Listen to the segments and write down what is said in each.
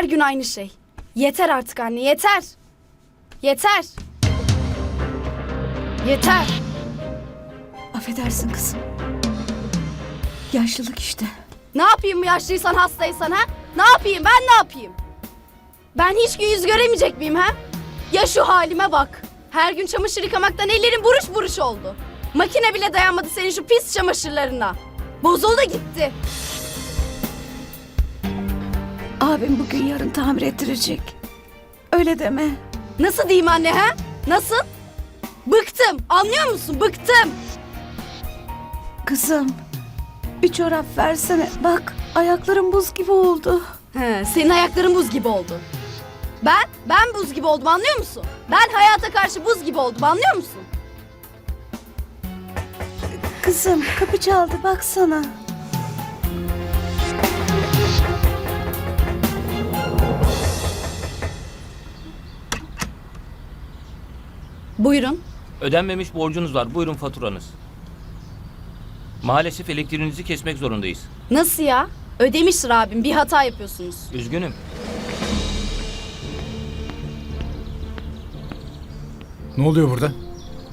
Her gün aynı şey. Yeter artık anne yeter. Yeter. Yeter. Affedersin kızım. Yaşlılık işte. Ne yapayım yaşlıysan hastaysan ha? Ne yapayım ben ne yapayım? Ben hiç gün yüz göremeyecek miyim ha? Ya şu halime bak. Her gün çamaşır yıkamaktan ellerim buruş buruş oldu. Makine bile dayanmadı senin şu pis çamaşırlarına. Bozuldu gitti. Abim bugün yarın tamir ettirecek. Öyle deme. Nasıl diyeyim anne ha? Nasıl? Bıktım. Anlıyor musun? Bıktım. Kızım bir çorap versene. Bak ayaklarım buz gibi oldu. He, senin ayakların buz gibi oldu. Ben, ben buz gibi oldum anlıyor musun? Ben hayata karşı buz gibi oldum anlıyor musun? Kızım kapı çaldı baksana. Buyurun. Ödenmemiş borcunuz var. Buyurun faturanız. Maalesef elektriğinizi kesmek zorundayız. Nasıl ya? Ödemiştir abim. Bir hata yapıyorsunuz. Üzgünüm. Ne oluyor burada?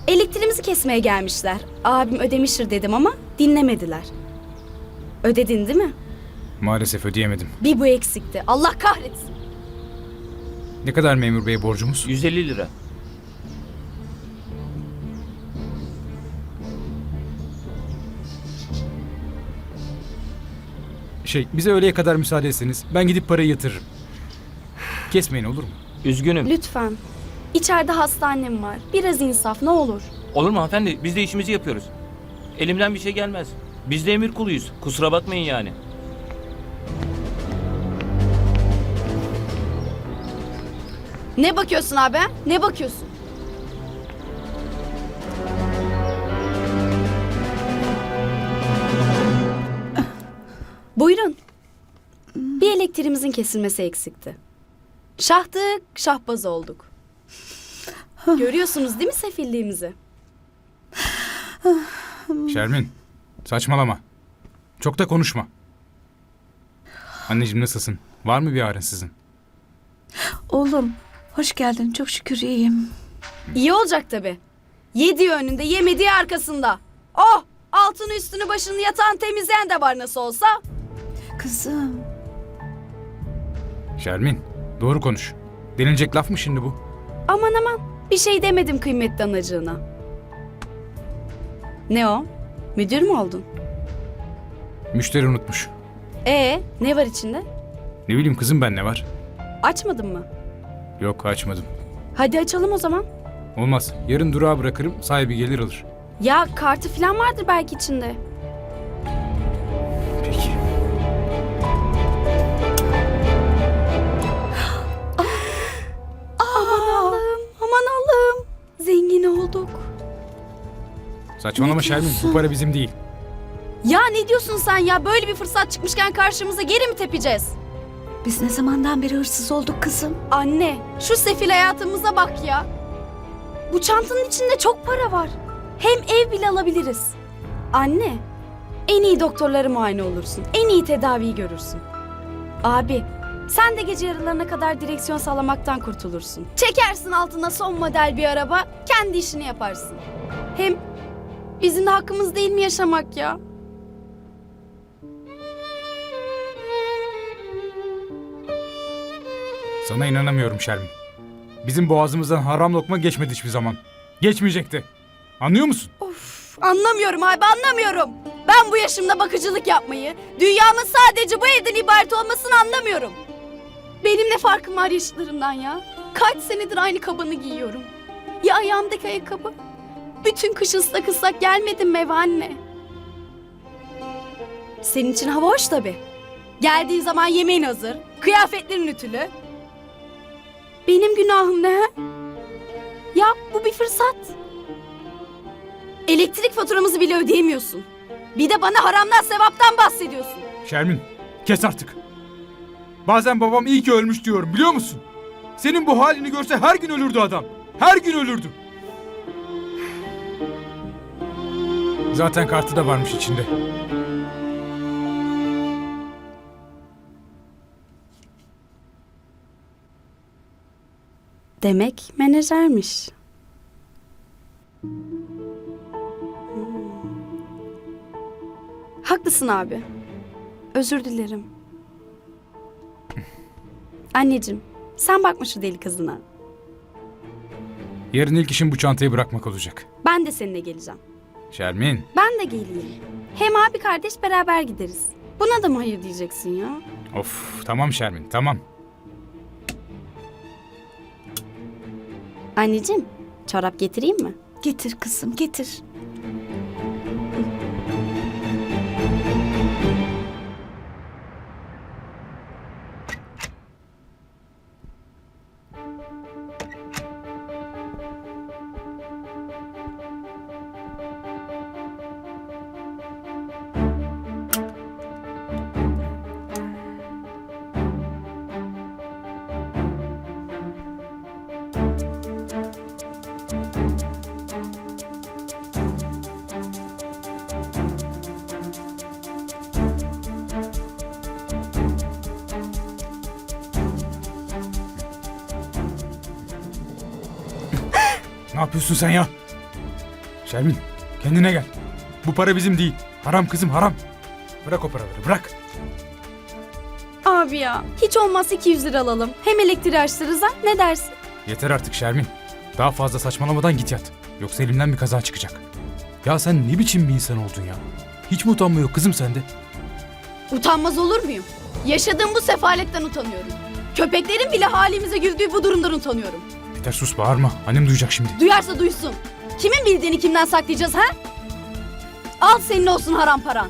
Elektriğimizi kesmeye gelmişler. Abim ödemiştir dedim ama dinlemediler. Ödedin değil mi? Maalesef ödeyemedim. Bir bu eksikti. Allah kahretsin. Ne kadar memur bey borcumuz? 150 lira. Şey, bize öğleye kadar müsaade etseniz ben gidip parayı yatırırım. Kesmeyin olur mu? Üzgünüm. Lütfen. İçeride hastanem var. Biraz insaf ne olur. Olur mu hanımefendi? Biz de işimizi yapıyoruz. Elimden bir şey gelmez. Biz de emir kuluyuz. Kusura bakmayın yani. Ne bakıyorsun abi? Ne bakıyorsun? Elektriğimizin kesilmesi eksikti. Şahtık, şahbaz olduk. Görüyorsunuz değil mi sefilliğimizi? Şermin, saçmalama. Çok da konuşma. Anneciğim nasılsın? Var mı bir ağrın sizin? Oğlum hoş geldin çok şükür iyiyim. İyi olacak tabi. Yediği önünde, yemediği arkasında. Oh! Altını üstünü başını yatan temizleyen de var nasıl olsa. Kızım Şermin, doğru konuş. Denilecek laf mı şimdi bu? Aman aman bir şey demedim kıymetli anacığına. Ne o? Müdür mü oldun? Müşteri unutmuş. Ee, ne var içinde? Ne bileyim kızım ben ne var? Açmadın mı? Yok açmadım. Hadi açalım o zaman. Olmaz. Yarın durağa bırakırım, sahibi gelir alır. Ya kartı falan vardır belki içinde. Saçmalama Şermin, bu para bizim değil. Ya ne diyorsun sen ya? Böyle bir fırsat çıkmışken karşımıza geri mi tepeceğiz? biz ne zamandan beri hırsız olduk kızım. Anne, şu sefil hayatımıza bak ya. Bu çantanın içinde çok para var. Hem ev bile alabiliriz. Anne, en iyi doktorları muayene olursun. En iyi tedaviyi görürsün. Abi, sen de gece yarılarına kadar direksiyon sallamaktan kurtulursun. Çekersin altına son model bir araba, kendi işini yaparsın. Hem bizim de hakkımız değil mi yaşamak ya? Sana inanamıyorum Şermin. Bizim boğazımızdan haram lokma geçmedi hiçbir zaman. Geçmeyecekti. Anlıyor musun? Of, anlamıyorum abi anlamıyorum. Ben bu yaşımda bakıcılık yapmayı, dünyamın sadece bu evden ibaret olmasını anlamıyorum. Benim ne farkım var yaşıtlarımdan ya? Kaç senedir aynı kabanı giyiyorum. Ya ayağımdaki ayakkabı? Bütün kış ıslak ıslak gelmedin mi eve anne? Senin için hava hoş tabi. Geldiğin zaman yemeğin hazır, kıyafetlerin ütülü. Benim günahım ne? Ya bu bir fırsat. Elektrik faturamızı bile ödeyemiyorsun. Bir de bana haramdan sevaptan bahsediyorsun. Şermin, kes artık. Bazen babam iyi ki ölmüş diyorum biliyor musun? Senin bu halini görse her gün ölürdü adam. Her gün ölürdü. Zaten kartı da varmış içinde. Demek menajermiş. Hmm. Haklısın abi. Özür dilerim. Anneciğim, sen bakma şu deli kızına. Yarın ilk işim bu çantayı bırakmak olacak. Ben de seninle geleceğim. Şermin. Ben de geleyim. Hem abi kardeş beraber gideriz. Buna da mı hayır diyeceksin ya? Of tamam Şermin tamam. Anneciğim, çorap getireyim mi? Getir kızım getir. Yapıyorsun sen ya? Şermin kendine gel. Bu para bizim değil. Haram kızım haram. Bırak o paraları bırak. Abi ya, hiç olmazsa 200 lira alalım. Hem elektriği açtırırız ha, ne dersin? Yeter artık Şermin. Daha fazla saçmalamadan git yat. Yoksa elimden bir kaza çıkacak. Ya sen ne biçim bir insan oldun ya? Hiç mi utanma yok kızım sende? Utanmaz olur muyum? Yaşadığım bu sefaletten utanıyorum. Köpeklerin bile halimize güldüğü bu durumdan utanıyorum. Yeter sus bağırma. Annem duyacak şimdi. Duyarsa duysun. Kimin bildiğini kimden saklayacağız ha? Al senin olsun haram paran.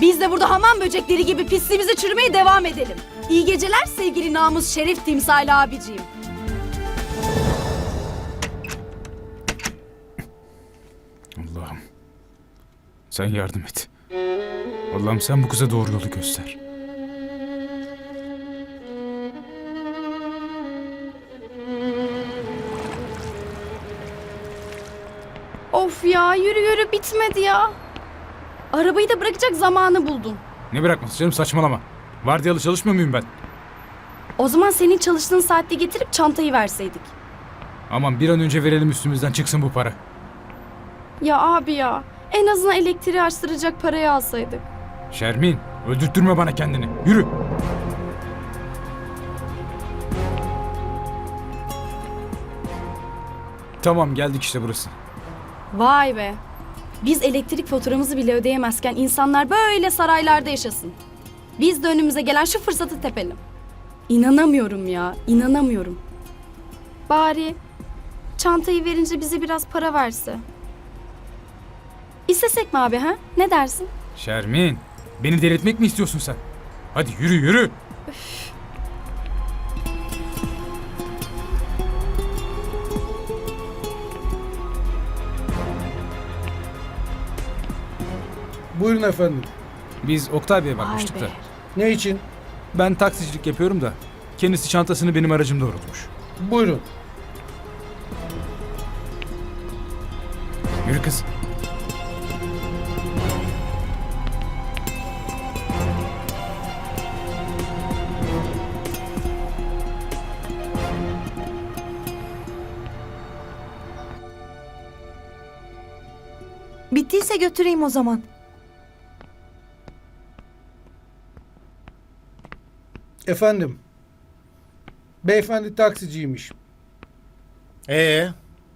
Biz de burada hamam böcekleri gibi pisliğimizi çürümeye devam edelim. İyi geceler sevgili namus şerif timsali abiciğim. Allah'ım. Sen yardım et. Allah'ım sen bu kıza doğru yolu göster. Of ya yürü yürü bitmedi ya. Arabayı da bırakacak zamanı buldum. Ne bırakması canım saçmalama. Vardiyalı çalışmıyor muyum ben? O zaman senin çalıştığın saatte getirip çantayı verseydik. Aman bir an önce verelim üstümüzden çıksın bu para. Ya abi ya en azından elektriği açtıracak parayı alsaydık. Şermin öldürtürme bana kendini. Yürü. Tamam geldik işte burası. Vay be. Biz elektrik faturamızı bile ödeyemezken insanlar böyle saraylarda yaşasın. Biz de önümüze gelen şu fırsatı tepelim. İnanamıyorum ya, inanamıyorum. Bari çantayı verince bize biraz para verse. İstesek mi abi ha? Ne dersin? Şermin beni delirtmek mi istiyorsun sen? Hadi yürü yürü. Buyurun efendim. Biz Oktay Bey'e bakmıştık Vay da. Ne için? Ben taksicilik yapıyorum da. Kendisi çantasını benim aracımda unutmuş. Buyurun. Yürü kız. Bittiyse götüreyim o zaman. Efendim. Beyefendi taksiciymiş. Ee,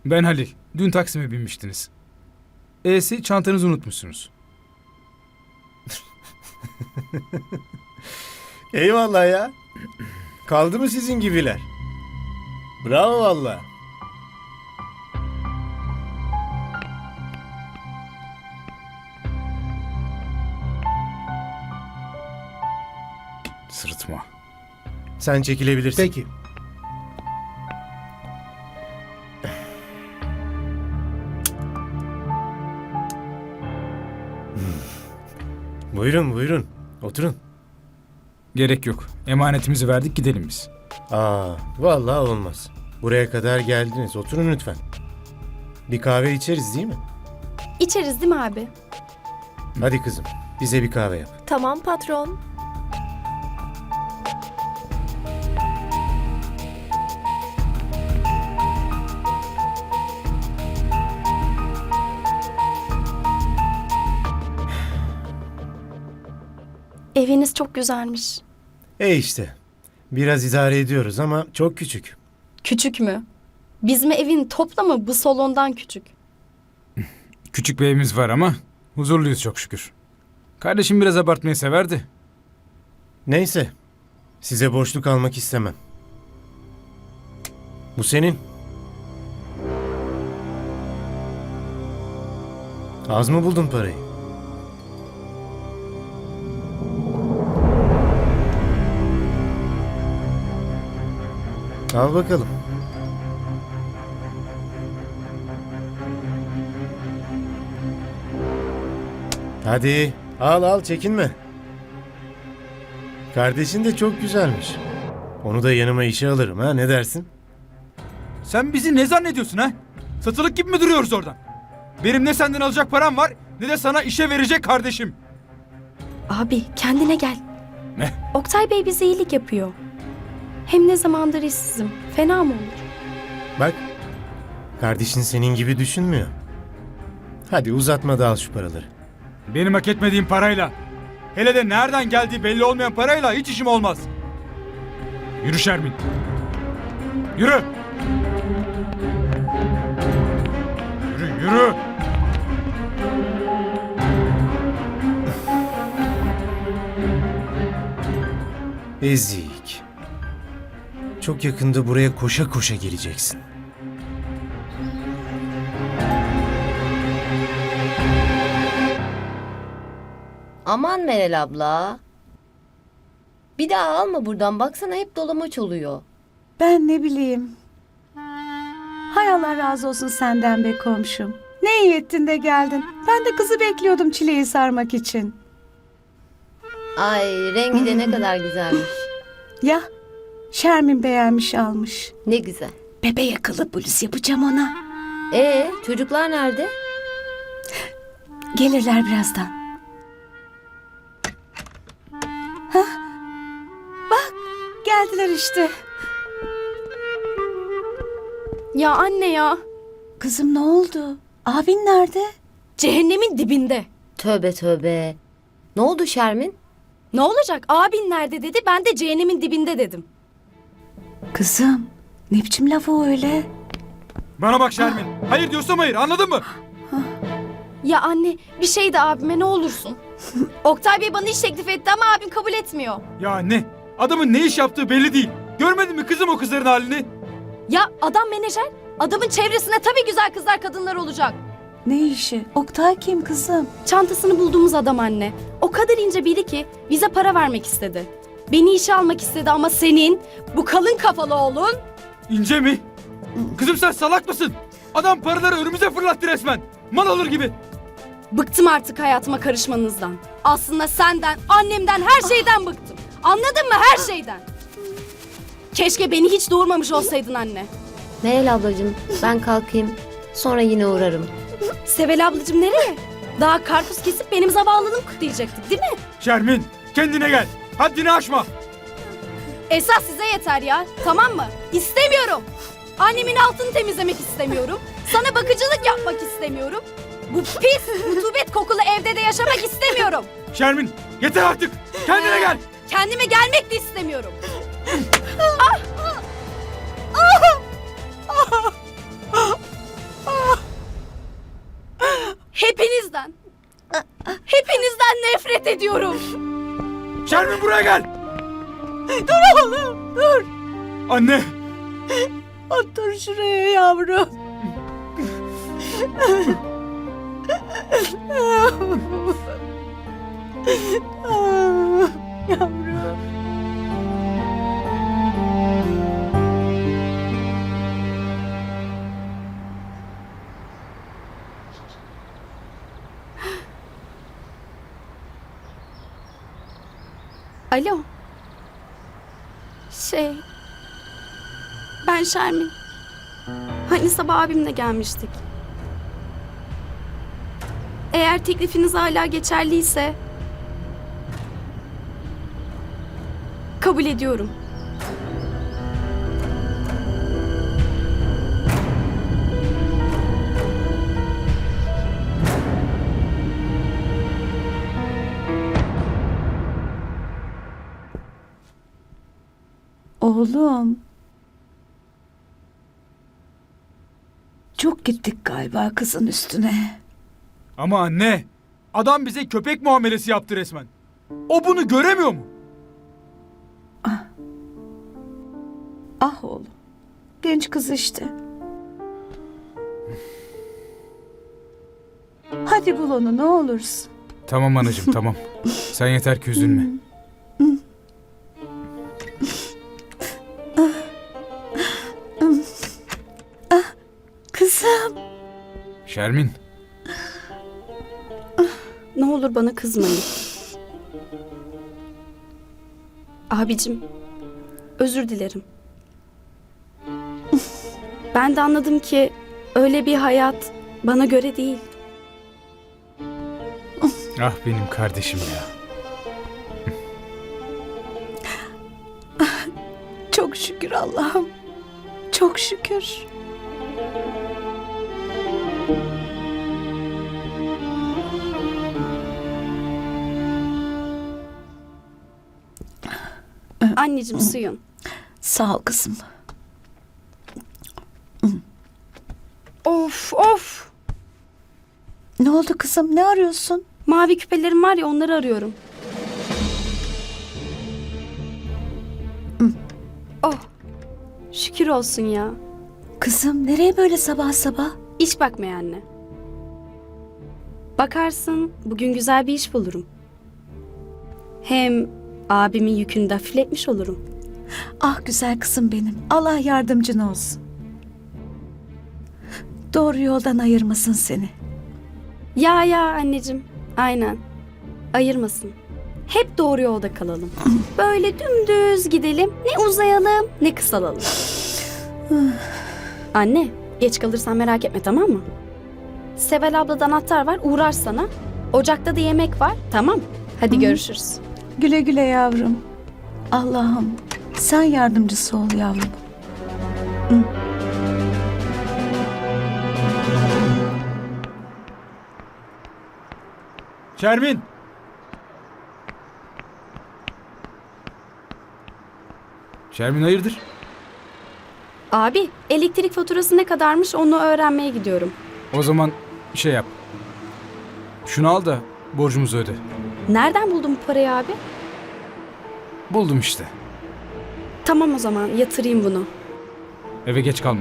Ben Halil. Dün Taksim'e binmiştiniz. E'si çantanızı unutmuşsunuz. eyvallah ya. Kaldı mı sizin gibiler? Bravo valla. Sen çekilebilirsin. Peki. Buyurun buyurun. Oturun. Gerek yok. Emanetimizi verdik gidelim biz. Aa, vallahi olmaz. Buraya kadar geldiniz. Oturun lütfen. Bir kahve içeriz değil mi? İçeriz değil mi abi? Hadi kızım. Bize bir kahve yap. Tamam patron. Çok güzelmiş. E işte. Biraz idare ediyoruz ama çok küçük. Küçük mü? Bizim evin toplamı bu salondan küçük. Küçük bir evimiz var ama huzurluyuz çok şükür. Kardeşim biraz abartmayı severdi. Neyse. Size borçlu kalmak istemem. Bu senin. Az mı buldun parayı? Al bakalım. Hadi al al çekinme. Kardeşin de çok güzelmiş. Onu da yanıma işe alırım ha ne dersin? Sen bizi ne zannediyorsun ha? Satılık gibi mi duruyoruz oradan? Benim ne senden alacak param var ne de sana işe verecek kardeşim. Abi kendine gel. Ne? Oktay Bey bize iyilik yapıyor. Hem ne zamandır işsizim. Fena mı olur? Bak kardeşin senin gibi düşünmüyor. Hadi uzatma da al şu paraları. Benim hak etmediğim parayla. Hele de nereden geldiği belli olmayan parayla hiç işim olmaz. Yürü Şermin. Yürü. Yürü yürü. Ezik. Çok yakında buraya koşa koşa geleceksin. Aman Meral abla. Bir daha alma buradan. Baksana hep dolamaç oluyor. Ben ne bileyim. Hay Allah razı olsun senden be komşum. Ne iyi ettin de geldin. Ben de kızı bekliyordum çileyi sarmak için. Ay rengi de ne kadar güzelmiş. Ya Şermin beğenmiş almış. Ne güzel. Bebe yakalı polis yapacağım ona. Ee çocuklar nerede? Gelirler birazdan. Hah. Bak geldiler işte. Ya anne ya. Kızım ne oldu? Abin nerede? Cehennemin dibinde. Tövbe tövbe. Ne oldu Şermin? Ne olacak? Abin nerede dedi. Ben de cehennemin dibinde dedim. Kızım ne biçim laf o öyle? Bana bak Şermin. Hayır diyorsam hayır anladın mı? Ya anne bir şey de abime ne olursun. Oktay Bey bana iş teklif etti ama abim kabul etmiyor. Ya ne? Adamın ne iş yaptığı belli değil. Görmedin mi kızım o kızların halini? Ya adam menajer. Adamın çevresinde tabii güzel kızlar kadınlar olacak. Ne işi? Oktay kim kızım? Çantasını bulduğumuz adam anne. O kadar ince biri ki bize para vermek istedi. Beni işe almak istedi ama senin bu kalın kafalı oğlun İnce mi? Kızım sen salak mısın? Adam paraları önümüze fırlattı resmen. Mal alır gibi. Bıktım artık hayatıma karışmanızdan. Aslında senden, annemden, her şeyden bıktım. Anladın mı her şeyden? Keşke beni hiç doğurmamış olsaydın anne. Meral ablacığım ben kalkayım. Sonra yine uğrarım. Sevel ablacığım nereye? Daha karpuz kesip benim zavallılığımı kutlayacaktık değil mi? Şermin kendine gel. Haddini aşma. Esas size yeter ya. Tamam mı? İstemiyorum. Annemin altını temizlemek istemiyorum. Sana bakıcılık yapmak istemiyorum. Bu pis, rutubet kokulu evde de yaşamak istemiyorum. Şermin yeter artık. Kendine gel. Kendime gelmek de istemiyorum. Hepinizden. Hepinizden nefret ediyorum. Şermin buraya gel. Dur oğlum dur. Anne. Otur şuraya yavrum. yavrum. Alo. Şey... Ben Şermin. Hani sabah abimle gelmiştik. Eğer teklifiniz hala geçerliyse... Kabul ediyorum. Oğlum. Çok gittik galiba kızın üstüne. Ama anne, adam bize köpek muamelesi yaptı resmen. O bunu göremiyor mu? Ah oğlum. Genç kız işte. Hadi bul onu ne olursun. Tamam anacığım tamam. Sen yeter ki üzülme. Kızım. Şermin, Ne olur bana kızmayın. Abicim, özür dilerim. Ben de anladım ki öyle bir hayat bana göre değil. ah benim kardeşim ya. Çok şükür Allah'ım. Çok şükür. Anneciğim suyun. Sağ ol kızım. Of of. Ne oldu kızım? Ne arıyorsun? Mavi küpelerim var ya onları arıyorum. Oh. Şükür olsun ya. Kızım nereye böyle sabah sabah? İş bakmaya anne. Bakarsın bugün güzel bir iş bulurum. Hem abimin yükünü de hafifletmiş olurum. Ah güzel kızım benim. Allah yardımcın olsun. Doğru yoldan ayırmasın seni. Ya ya anneciğim. Aynen. Ayırmasın. Hep doğru yolda kalalım. Böyle dümdüz gidelim. Ne uzayalım ne kısalalım. Anne geç kalırsan merak etme tamam mı? Sevel abladan anahtar var uğrar sana. Ocakta da yemek var tamam. Hadi görüşürüz. Güle güle yavrum. Allah'ım sen yardımcısı ol yavrum. Şermin! Şermin hayırdır? Abi elektrik faturası ne kadarmış onu öğrenmeye gidiyorum. O zaman şey yap. Şunu al da borcumuzu öde. Nereden buldun bu parayı abi? Buldum işte. Tamam o zaman yatırayım bunu. Eve geç kalma.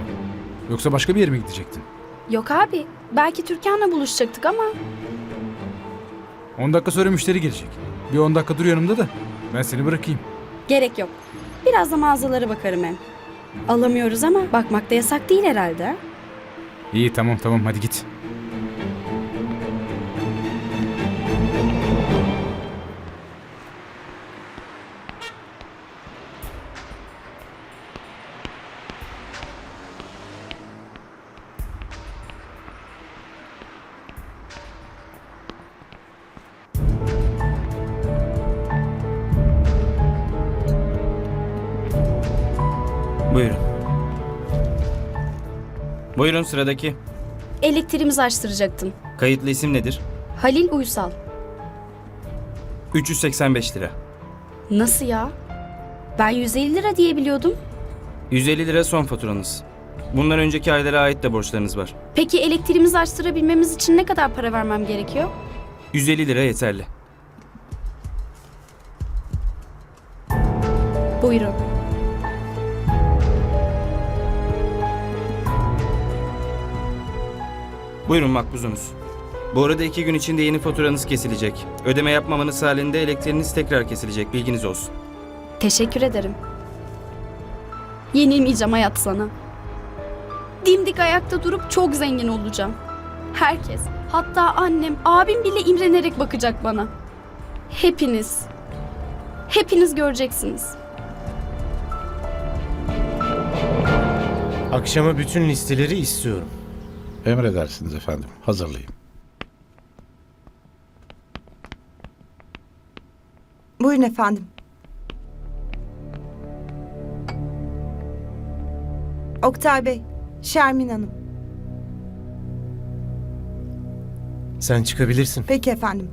Yoksa başka bir yere mi gidecektin? Yok abi belki Türkan'la buluşacaktık ama 10 dakika sonra müşteri gelecek. Bir 10 dakika dur yanımda da ben seni bırakayım. gerek yok. Biraz da mağazalara bakarım hem. Alamıyoruz ama bakmak da yasak değil herhalde. ha? İyi tamam tamam hadi git. Buyurun sıradaki. Elektriğimizi açtıracaktın. Kayıtlı isim nedir? Halil Uysal. 385 lira. Nasıl ya? Ben 150 lira diye biliyordum. 150 lira son faturanız. Bundan önceki aylara ait de borçlarınız var. Peki elektriğimizi açtırabilmemiz için ne kadar para vermem gerekiyor? 150 lira yeterli. Buyurun. Buyurun makbuzunuz. Bu arada iki gün içinde yeni faturanız kesilecek. Ödeme yapmamanız halinde elektriğiniz tekrar kesilecek. Bilginiz olsun. Teşekkür ederim. Yenilmeyeceğim hayat sana. Dimdik ayakta durup çok zengin olacağım. Herkes, hatta annem, abim bile imrenerek bakacak bana. Hepiniz. Hepiniz göreceksiniz. Akşama bütün listeleri istiyorum. Emredersiniz efendim. Hazırlayayım. Buyurun efendim. Oktay Bey, Şermin Hanım. Sen çıkabilirsin. Peki efendim.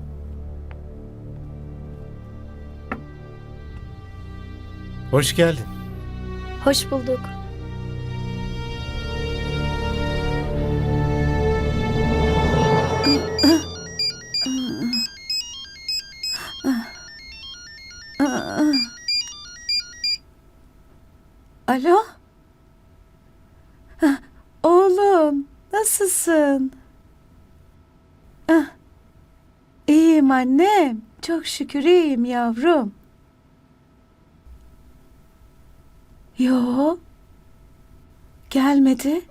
Hoş geldin. Hoş bulduk. Alo? Oğlum, nasılsın? Ah, İyiyim annem. Çok şükür iyiyim yavrum. Yo. Gelmedi.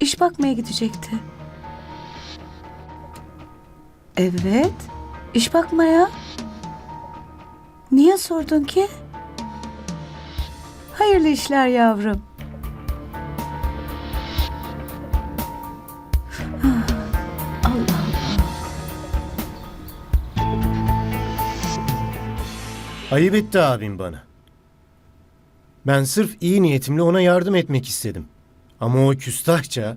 İş bakmaya gidecekti. Evet. iş bakmaya. Niye sordun ki? Hayırlı işler yavrum. Allah Allah. Ayıp etti abim bana. Ben sırf iyi niyetimle ona yardım etmek istedim. Ama o küstahça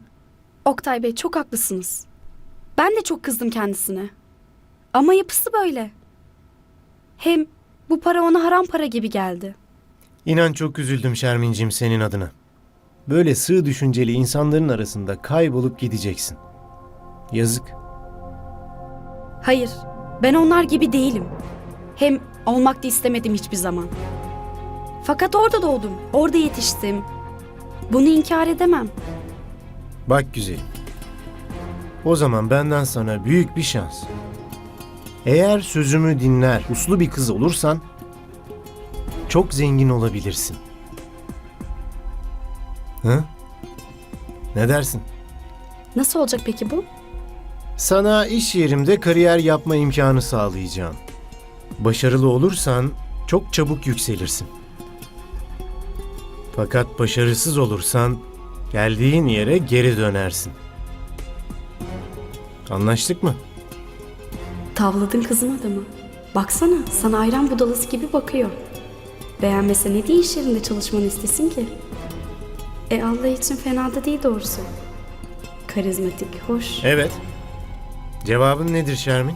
Oktay Bey çok haklısınız. Ben de çok kızdım kendisine. Ama yapısı böyle. Hem bu para ona haram para gibi geldi. İnan çok üzüldüm Şermin'cim senin adına. Böyle sığ düşünceli insanların arasında kaybolup gideceksin. Yazık. Hayır, ben onlar gibi değilim. Hem olmak da istemedim hiçbir zaman. Fakat orada doğdum, orada yetiştim. Bunu inkar edemem. Bak güzelim. O zaman benden sana büyük bir şans. Eğer sözümü dinler, uslu bir kız olursan çok zengin olabilirsin. Hı? Ne dersin? Nasıl olacak peki bu? Sana iş yerimde kariyer yapma imkanı sağlayacağım. Başarılı olursan çok çabuk yükselirsin. Fakat başarısız olursan geldiğin yere geri dönersin. Anlaştık mı? Tavladın kızın adamı. Baksana, sana ayran budalası gibi bakıyor. Beğenmese ne diye iş yerinde çalışmanı istesin ki? E Allah için fena da değil doğrusu. Karizmatik, hoş. Evet. Cevabın nedir Şermin?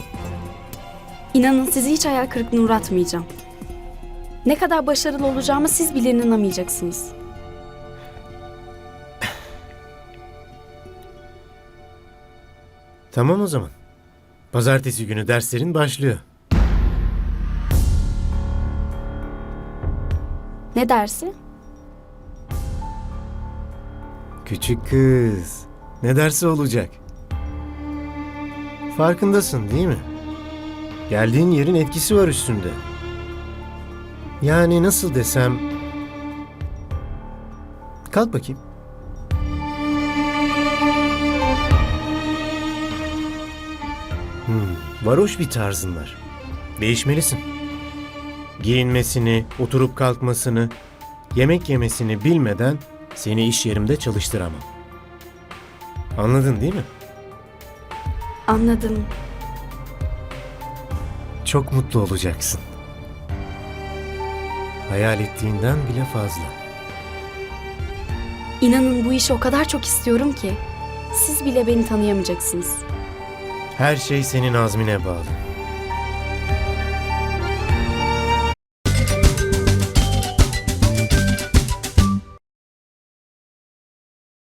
İnanın sizi hiç hayal kırıklığına uğratmayacağım. Ne kadar başarılı olacağımı siz bile inanamayacaksınız. Tamam o zaman. Pazartesi günü derslerin başlıyor. Ne dersi? Küçük kız. Ne dersi olacak? Farkındasın değil mi? Geldiğin yerin etkisi var üstünde. Yani nasıl desem... Kalk bakayım. Hmm, varoş bir tarzın var. Değişmelisin. Giyinmesini, oturup kalkmasını, yemek yemesini bilmeden seni iş yerimde çalıştıramam. Anladın değil mi? Anladım. Çok mutlu olacaksın. Hayal ettiğinden bile fazla. İnanın bu işi o kadar çok istiyorum ki siz bile beni tanıyamayacaksınız. Her şey senin azmine bağlı.